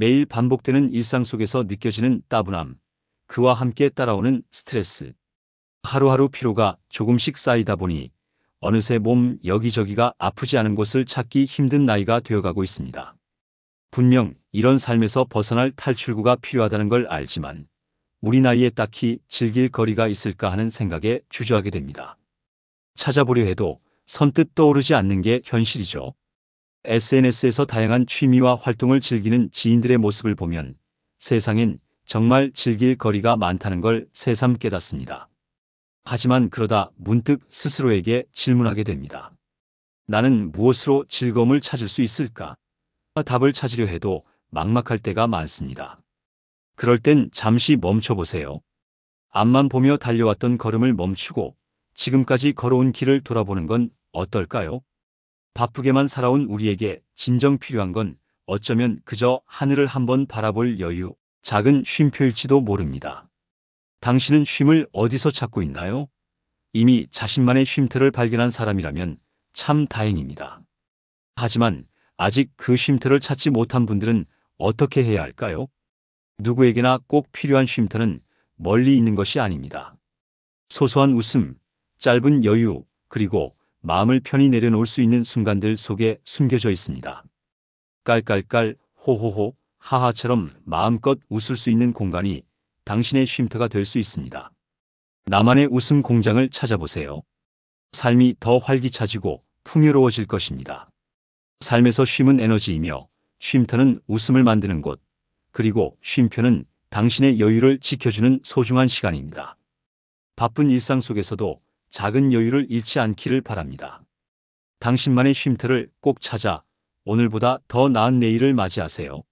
매일 반복되는 일상 속에서 느껴지는 따분함, 그와 함께 따라오는 스트레스. 하루하루 피로가 조금씩 쌓이다 보니 어느새 몸 여기저기가 아프지 않은 곳을 찾기 힘든 나이가 되어가고 있습니다. 분명 이런 삶에서 벗어날 탈출구가 필요하다는 걸 알지만 우리 나이에 딱히 즐길 거리가 있을까 하는 생각에 주저하게 됩니다. 찾아보려 해도 선뜻 떠오르지 않는 게 현실이죠. SNS에서 다양한 취미와 활동을 즐기는 지인들의 모습을 보면 세상엔 정말 즐길 거리가 많다는 걸 새삼 깨닫습니다. 하지만 그러다 문득 스스로에게 질문하게 됩니다. 나는 무엇으로 즐거움을 찾을 수 있을까? 답을 찾으려 해도 막막할 때가 많습니다. 그럴 땐 잠시 멈춰보세요. 앞만 보며 달려왔던 걸음을 멈추고 지금까지 걸어온 길을 돌아보는 건 어떨까요? 바쁘게만 살아온 우리에게 진정 필요한 건 어쩌면 그저 하늘을 한번 바라볼 여유, 작은 쉼표일지도 모릅니다. 당신은 쉼을 어디서 찾고 있나요? 이미 자신만의 쉼터를 발견한 사람이라면 참 다행입니다. 하지만 아직 그 쉼터를 찾지 못한 분들은 어떻게 해야 할까요? 누구에게나 꼭 필요한 쉼터는 멀리 있는 것이 아닙니다. 소소한 웃음, 짧은 여유, 그리고 마음을 편히 내려놓을 수 있는 순간들 속에 숨겨져 있습니다. 깔깔깔, 호호호, 하하처럼 마음껏 웃을 수 있는 공간이 당신의 쉼터가 될 수 있습니다. 나만의 웃음 공장을 찾아보세요. 삶이 더 활기차지고 풍요로워질 것입니다. 삶에서 쉼은 에너지이며 쉼터는 웃음을 만드는 곳, 그리고 쉼표는 당신의 여유를 지켜주는 소중한 시간입니다. 바쁜 일상 속에서도 작은 여유를 잃지 않기를 바랍니다. 당신만의 쉼터를 꼭 찾아 오늘보다 더 나은 내일을 맞이하세요.